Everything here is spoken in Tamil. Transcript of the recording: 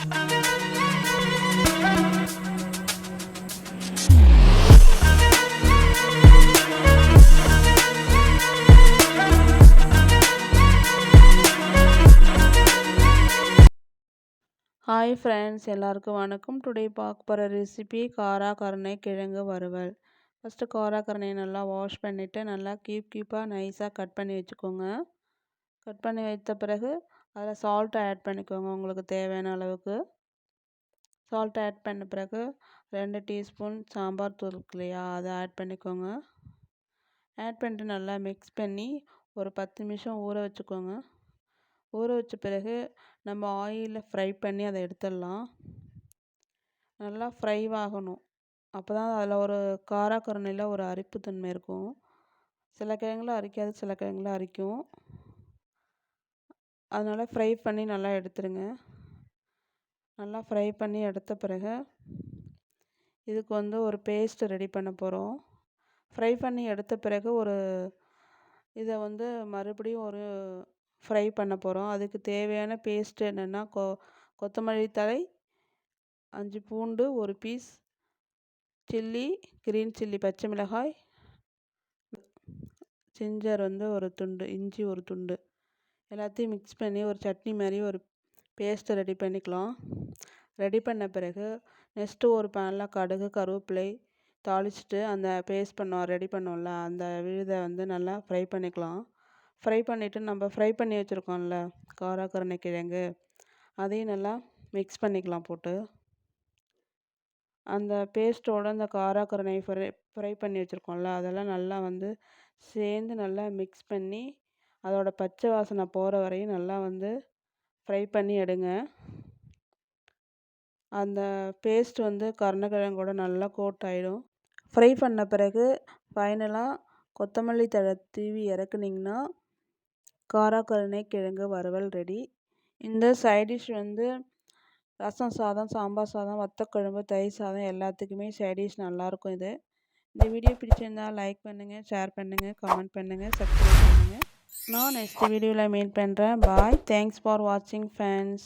ஹாய் ஃப்ரெண்ட்ஸ் எல்லாருக்கும் வணக்கம். டுடே பார்க்க போகிற ரெசிபி காரா கிழங்கு வறுவல். ஃபஸ்ட்டு காரா நல்லா வாஷ் பண்ணிவிட்டு நல்லா கீப் கீப்பாக நைஸாக கட் பண்ணி வச்சுக்கோங்க. கட் பண்ணி வைத்த பிறகு அதில் சால்ட் ஆட் பண்ணிக்கோங்க உங்களுக்கு தேவையான அளவுக்கு. சால்ட் ஆட் பண்ண பிறகு ரெண்டு டீஸ்பூன் சாம்பார் தூள் இருக்கு இல்லையா அதை ஆட் பண்ணிக்கோங்க. ஆட் பண்ணிட்டு நல்லா மிக்ஸ் பண்ணி ஒரு பத்து நிமிஷம் ஊற வச்சுக்கோங்க. ஊற வச்ச பிறகு நம்ம ஆயிலில் ஃப்ரை பண்ணி அதை எடுத்துடலாம். நல்லா ஃப்ரை ஆகணும். அப்போ தான் அதில் ஒரு காராக்கருணையில் ஒரு அரிப்பு தன்மை இருக்கும். சில கிழங்குல அரிக்காது சில கிழங்குல அரிக்கும். அதனால் ஃப்ரை பண்ணி நல்லா எடுத்துடுங்க நல்லா ஃப்ரை பண்ணி எடுத்த பிறகு இதுக்கு வந்து ஒரு பேஸ்ட் ரெடி பண்ண போகிறோம் ஃப்ரை பண்ணி எடுத்த பிறகு ஒரு இதை வந்து மறுபடியும் ஒரு ஃப்ரை பண்ண போகிறோம் அதுக்கு தேவையான பேஸ்ட் என்னென்னா கொ கொத்தமல்லி தழை அஞ்சு பூண்டு ஒரு பீஸ் சில்லி க்ரீன் சில்லி பச்சை மிளகாய் ஜிஞ்சர் வந்து ஒரு துண்டு இஞ்சி ஒரு துண்டு. எல்லாத்தையும் மிக்ஸ் பண்ணி ஒரு சட்னி மாதிரி ஒரு பேஸ்ட்டு ரெடி பண்ணிக்கலாம். ரெடி பண்ண பிறகு நெக்ஸ்ட்டு ஒரு பேனில் கடுகு கருவேப்பிலை தாளிச்சிட்டு அந்த பேஸ்ட் பண்ணோம் ரெடி பண்ணோம்ல அந்த விழுதை வந்து நல்லா ஃப்ரை பண்ணிக்கலாம். ஃப்ரை பண்ணிவிட்டு நம்ம ஃப்ரை பண்ணி வச்சுருக்கோம்ல காராக்கரணை கிழங்கு அதையும் நல்லா மிக்ஸ் பண்ணிக்கலாம் போட்டு. அந்த பேஸ்ட்டோட அந்த காராக்கருணை ஃப்ரை ஃப்ரை பண்ணி வச்சுருக்கோம்ல அதெல்லாம் நல்லா வந்து சேர்ந்து நல்லா மிக்ஸ் பண்ணி அதோட பச்சை வாசனை போகிற வரையும் நல்லா வந்து ஃப்ரை பண்ணி எடுங்க. அந்த பேஸ்ட் வந்து கருணக்கிழங்கோட நல்லா கோட் ஆகிடும் ஃப்ரை பண்ண பிறகு ஃபைனலாக கொத்தமல்லி தழை தூவி இறக்குனிங்கன்னா காராக்கருணை கிழங்கு வறுவல் ரெடி இந்த சைடிஷ் வந்து ரசம் சாதம் சாம்பார் சாதம் வத்தக்குழம்பு தயிர் சாதம் எல்லாத்துக்குமே சைடிஷ் நல்லாயிருக்கும் இது. இந்த வீடியோ பிடிச்சிருந்தால் லைக் பண்ணுங்கள் ஷேர் பண்ணுங்கள் கமெண்ட் பண்ணுங்கள் சப்ஸ்கிரைப் பண்ணுங்கள் நான் நெக்ஸ்ட் வீடியோவில் மீட் பண்ணுறேன் பாய் தேங்க்ஸ் ஃபார் வாட்சிங் ஃபேன்ஸ்